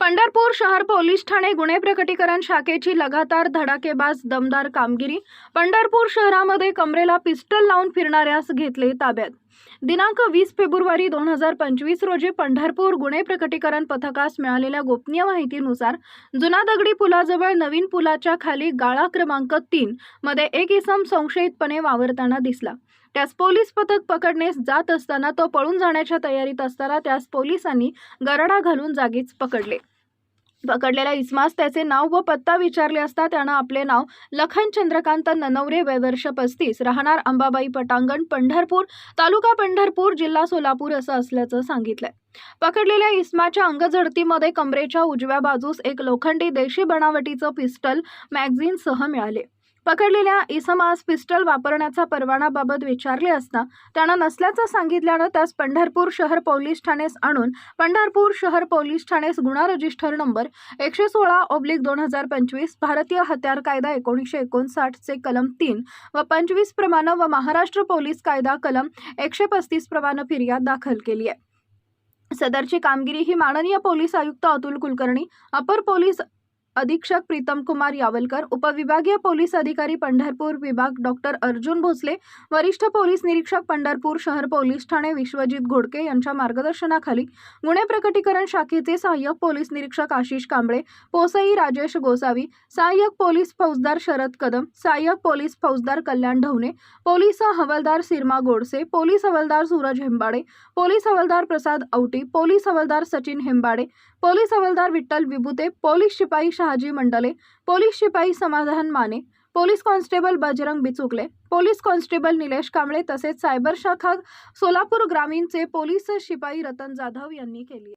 पंढरपूर शहर पोलीस ठाणे गुन्हे प्रकटीकरण शाखेची लगातार धडाकेबाज दमदार कामगिरी. पंढरपूर शहरामध्ये कमरेला पिस्टल लावून फिरणाऱ्यास घेतले ताब्यात. दिनांक वीस फेब्रुवारी दोन हजार पंचवीस रोजी पंढरपूर गुन्हे प्रकटीकरण पथकास मिळालेल्या गोपनीय माहितीनुसार जुना दगडी पुलाजवळ नवीन पुलाच्या खाली गाळा क्रमांक तीन मध्ये एक इसम संशयितपणे वावरताना दिसला. त्यास पोलीस पथक पकडण्यास जात असताना तो पळून जाण्याच्या तयारीत असताना त्यास पोलिसांनी गरडा घालून जागीच पकडले. पकडलेल्या इस्मास त्याचे नाव व पत्ता विचारले असता त्यानं आपले नाव लखन चंद्रकांत ननवरे वयवर्ष पस्तीस राहणार अंबाबाई पटांगण पंढरपूर तालुका पंढरपूर जिल्हा सोलापूर असं असल्याचं सांगितलंय. पकडलेल्या इस्माच्या अंगझडतीमध्ये कमरेच्या उजव्या बाजूस एक लोखंडी देशी बनावटीचं पिस्टल मॅगझिन सह मिळाले. पकडलेल्या इसमास पिस्टल वापरण्याचा परवानाबाबत विचारले असता त्यानं नसल्याचं सांगितल्यानं त्यास पंढरपूर शहर पोलीस ठाणेस आणून पंढरपूर शहर पोलीस ठाणेस गुन्हा रजिस्टर नंबर एकशे सोळा ओब्लिक दोन हजार पंचवीस भारतीय हत्यार कायदा एकोणीसशे एकोणसाठचे कलम तीन व पंचवीस प्रमाणे व महाराष्ट्र पोलीस कायदा कलम एकशे पस्तीस प्रमाणे फिर्याद दाखल केली आहे. सदरची कामगिरी ही माननीय पोलीस आयुक्त अतुल कुलकर्णी अपर पोलीस अधीक्षक प्रीतम कुमार यावलकर उपविभागीय पोलीस अधिकारी पंढरपूर विभाग डॉक्टर अर्जुन भोसले वरिष्ठ पोलीस निरीक्षक पंढरपूर शहर पोलीस ठाणे विश्वजित घोडके यांच्या मार्गदर्शनाखाली गुन्हे प्रकटीकरण शाखेचे सहाय्यक पोलीस निरीक्षक आशिष कांबळे पोसई राजेश गोसावी सहाय्यक पोलीस फौजदार शरद कदम सहाय्यक पोलीस फौजदार कल्याण ढवणे पोलीस हवालदार सिरमा गोडसे पोलीस हवालदार सूरज हेंबाडे पोलीस हवालदार प्रसाद औटी पोलीस हवालदार सचिन हेंबाडे पोलीस हवालदार विठ्ठल विभुते पोलीस शिपाई शहाजी मंडले पोलीस शिपाई Samadhan Mane police constable Bajrang Bichukale police constable Nilesh Kamble तसेच सायबर शाखा सोलापूर ग्रामीणचे पोलीस शिपाई रतन जाधव यांनी केली